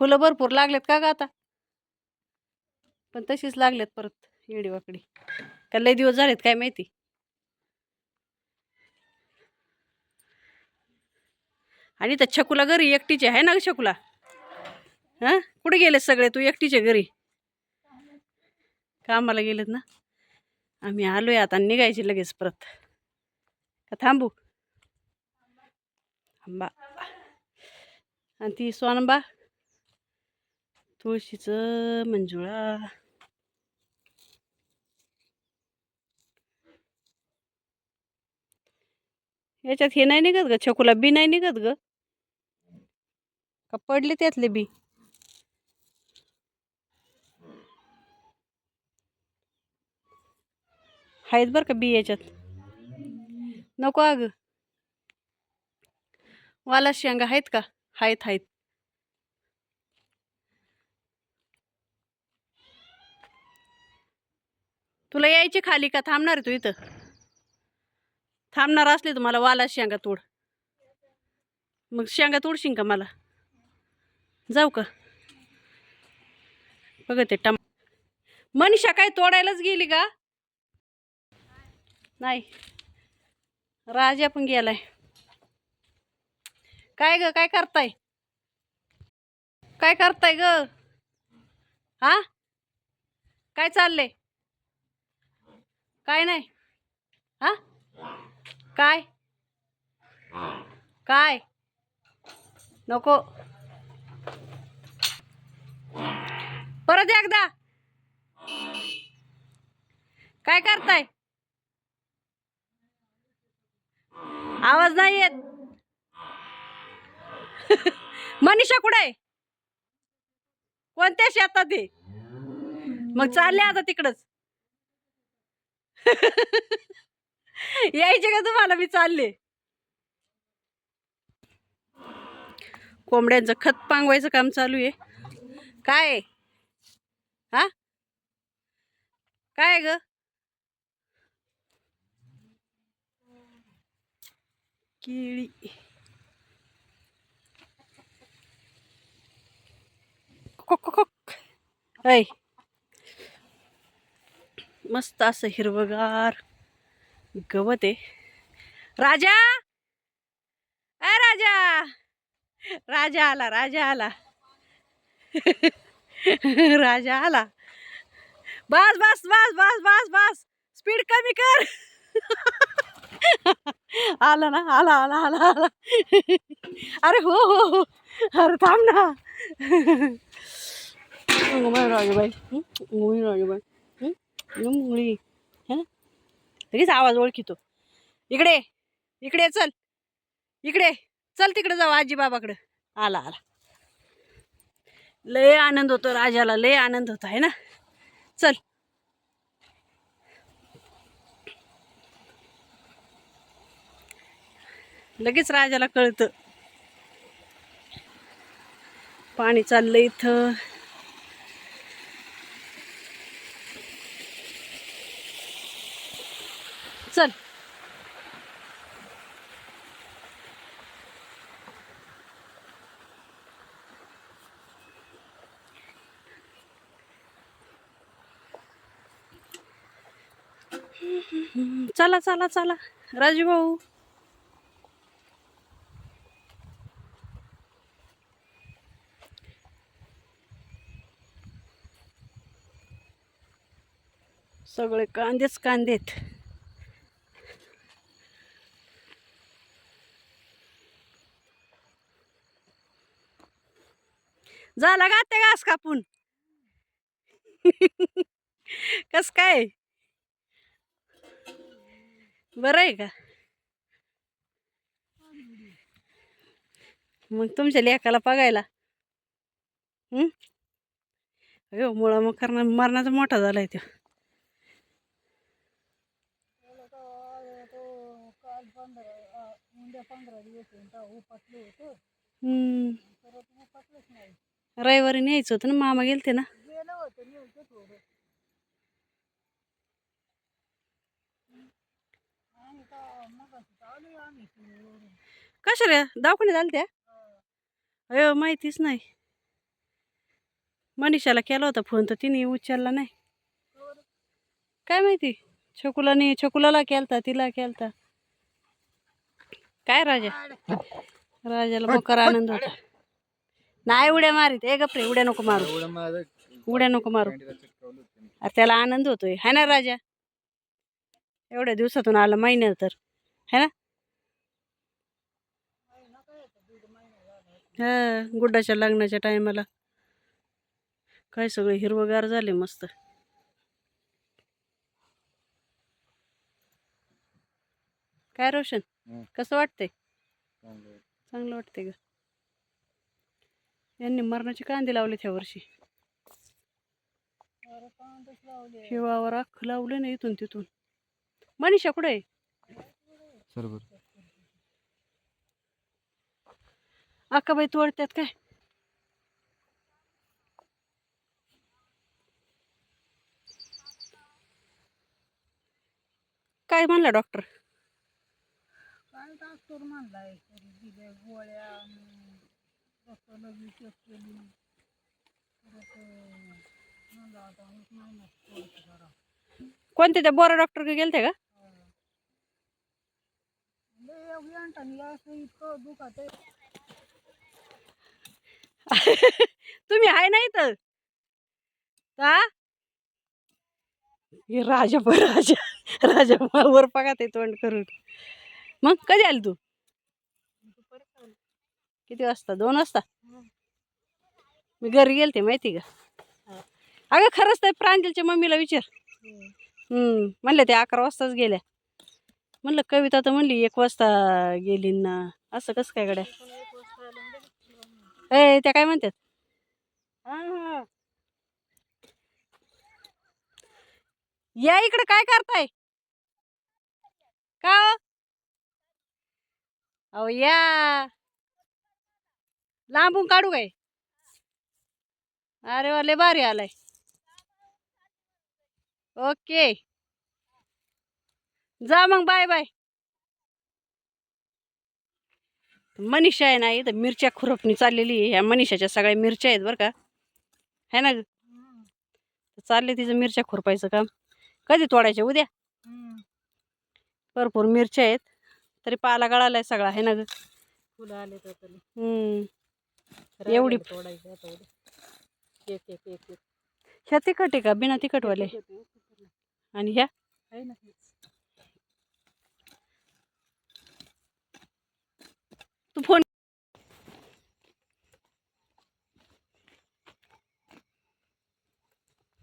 फुलं भरपूर लागलेत का ग आता? पण तशीच लागलेत परत येडी वाकडी का लय दिवस झालेत काय माहिती? आणि तर छकुला घरी एकटीचे आहे ना छकुला? हां? कुठे गेले सगळे तू एकटीचे घरी? कामाला गेलेत ना? आम्ही आलोय आता निघायची लगेच परत. का थांबू? आंबा आणि ती सोनबा? तुळशीचं मंजुळा याच्यात हे नाही निघत ग छकुला बी नाही निघत ग. का पडले त्यातले बी? आहेत बरं का बी याच्यात. नको अग. वाला शेंगा आहेत का? आहेत आहेत. तुला यायची खाली का? थांबणार आहे तू इथं? थांबणार असली तुम्हाला वाला शेंगा तोड. मग शेंगा तोडशील का मला? जाऊ का? बघते टम मनीषा काय तोडायलाच गेली का? नाही. राजा पण गेलाय. काय ग? काय करताय? काय करताय ग? हा? काय चाललंय? काय नाही. हा? काय? काय? नको. परत एकदा. काय करताय? आवाज नाही येत. मनीषा कुठे आहे? कोणत्या शेतात आहे? मग चालले आता तिकडच. यायचे का तुम्हाला? मी चालले. कोंबड्यांचं खत पांगवायचं काम चालू आहे. काय हा? काय ग? केळी. Coke, coke, coke. ऐ. मस्त असं हिरवगार गवत आहे. राजा! अ राजा! राजा आला राजा आला. राजा आला. बस बस बस बस बस बस. स्पीड कमी कर. आला ना आला आला आला आला. अरे हो हो हो. अरे थांब ना. मुंगळी राजूबाई. मुंगळी है? ना लगेच आवाज ओळखितो. इकडे इकडे चल. इकडे चल तिकडे जाऊ आजीबाबाकडे. आला आला. लय आनंद होतो राजाला. लय आनंद होता आहे ना? चल. लगेच राजाला कळतं. पाणी चाललं इथं. चल. चला चला चला. राजू भाऊ. सगळे कांदेच कांदेत. झाला का ते घास कापून? कस काय? बरं आहे का? मग तुमच्या लेकाला बघायला. हं? अयो मुळा मग करणार मरणाचा मोठा झालाय तो. हम्म. रविवारी न्यायचं होतं ना मामा गेलते ना. कशा रे दवाखान्यात आल त्या अयो माहितीच नाही. मनीषाला केला होता फोन तर तिने उचलला नाही. काय माहिती? छकुलाने छकुलाला केलता तिला केलता. काय राजा? राजाला मोकार आनंद होता. नाही उड्या मारीत ए गपरे उड्या नको मारू. एवढं माझं उड्या नको मारू. अरे त्याला आनंद होतोय है ना राजा? एवढ्या दिवसातून आलं महिन्यात तर है ना? हा गुड्डाच्या लग्नाच्या टायमाला काय सगळे हिरवगार झाले मस्त. काय रोशन. कसं वाटतंय. चांगलं वाटतंय का? यांनी मरणाचे कांदे लावले त्या वर्षी. हिवावर अख्खं लावलं ना इथून तिथून. मनीषा कुठे आहे? सर बरं अक्काबाई तोडतात काय? काय म्हणला डॉक्टर? काय डॉक्टर म्हणलाय? गोळ्या रक्तलघवी चेक केली परत आता कोणते त्या बोरा डॉक्टर गेलते का? तुम्ही आहे नाही तर का राजा राजा. राजा वर पगा ते तोंड करून. मग कधी आली तू? किती वाजता? दोन वाजता? मी घरी गेलते माहिती का? अगं खरंच तर प्रांजलच्या मम्मीला विचार. हम्म. म्हणले ते अकरा वाजताच गेल्या. म्हणलं कविता तर म्हणली एक वाजता गेली ना. असं कसं काय गड्या? ए त्या काय म्हणतात? या इकडे काय करताय? का हो? अहो या. लांबून काढू काय? अरे वाले भारी आलाय. ओके. जा मग बाय बाय. मनीषा आहे ना इथं मिरच्या खुरपणी चाललेली आहे. ह्या मनीषाच्या सगळ्या मिरच्या आहेत बरं का. है ना? चालले तिचं मिरच्या खुरपायचं काम. कधी तोडायच्या? उद्या? भरपूर मिरच्या आहेत. तरी पाला गळालाय सगळा आहे ना फुलं आले तर तरी हम्म. एवढी ह्या तिखट आहे का? बिना तिखटवाले. आणि ह्या? तू फोन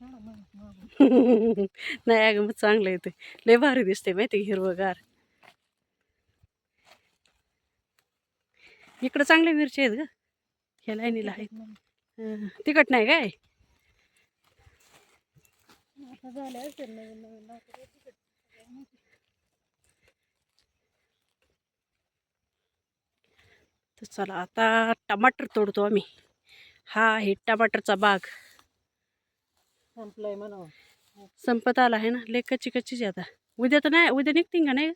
नाही अगं मग चांगलं येते लय भारी दिसते माहिती हिरवगार? इकडं चांगल्या मिरच्या आहेत ग. ह्या लाईनीला आहेत तिखट नाही काय. तर चला आता टमाटर तोडतो आम्ही. हा आहे टमाटरचा बाग. संपलंय म्हणावं. संपत आला आहे ना. लय कच्ची कच्चीच आता. उद्या तर नाही उद्या निघतील का नाही?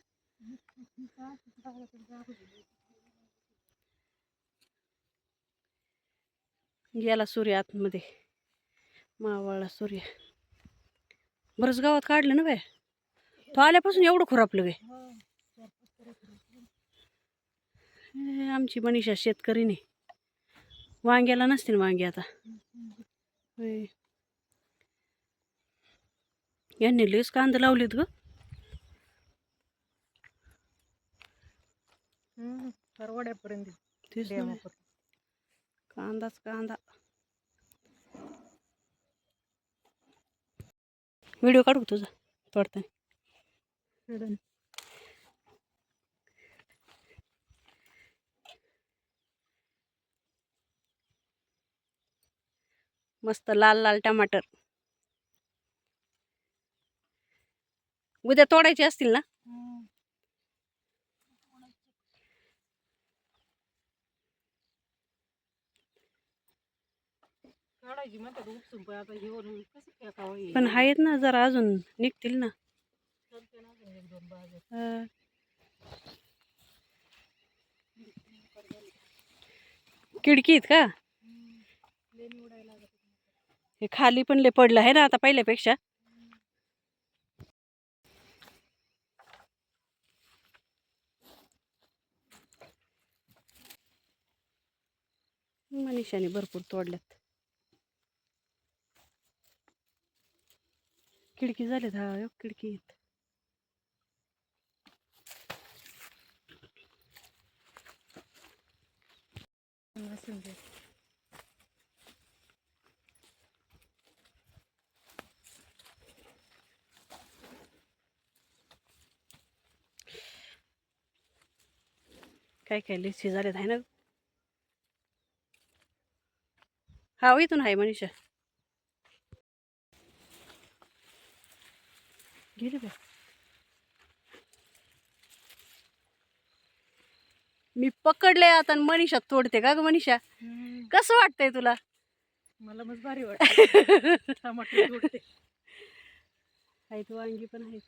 गेला सूर्य आतमध्ये. मावळला सूर्य. बरंच गावात काढलं ना बाय तो आल्यापासून एवढं खुरापलं हे आमची मनीषा शेतकरी नाही वांग्याला नसतील वांगे आता. यांनी लयच कांदा लावलेत ग. परवड्यापर्यंत ना. कांदाच कांदा व्हिडिओ काढू तुझा? तोडताना मस्त लाल लाल टमाटर. उद्या तोडायचे असतील ना? पण आहेत ना जरा अजून निघतील ना चालते ना अजून एक दोन बाग. अं. खिडकी आहेत का. हे खाली पण लय पडलं आहे ना आता पहिल्यापेक्षा मनीषाने भरपूर तोडल्यात खिडकी झाल्यात हा एक खिडकी आहेत. काय काय लिस्टी झाल्यात आहे ना हा हो, इथून आहे मनीषा गेले बाय मी पकडले आता आणि मनीषा तोडते का ग मनीषा? कसं वाटतंय तुला? मला मग भारी वाटत टमाटे तोडते. आहेत वांगी पण आहेत.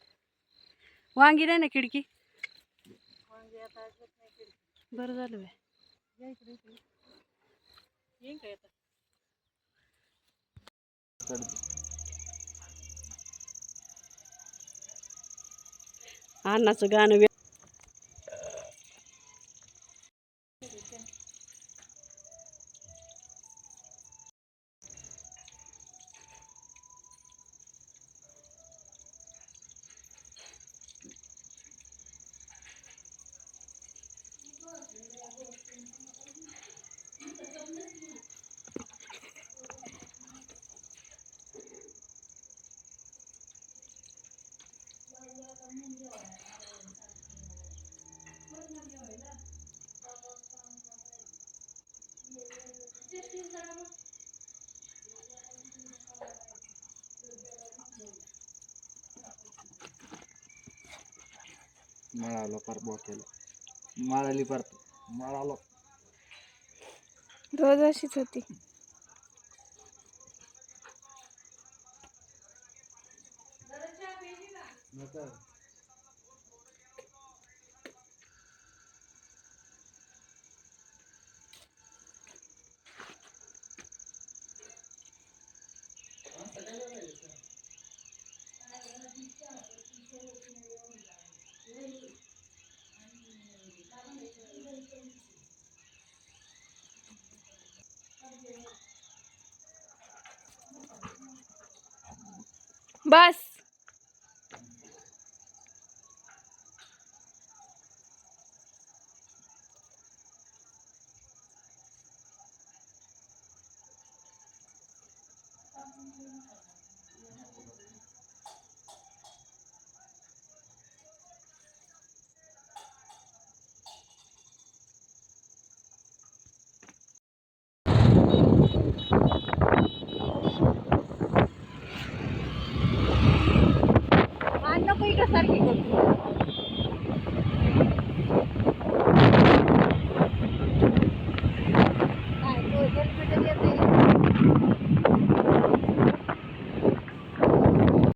वांगी नाही ना खिडकी. बरं झालं बाय या इकडे मळाला पार बोक्याला मळाली पार मळाला. रोज अशीच होती. बस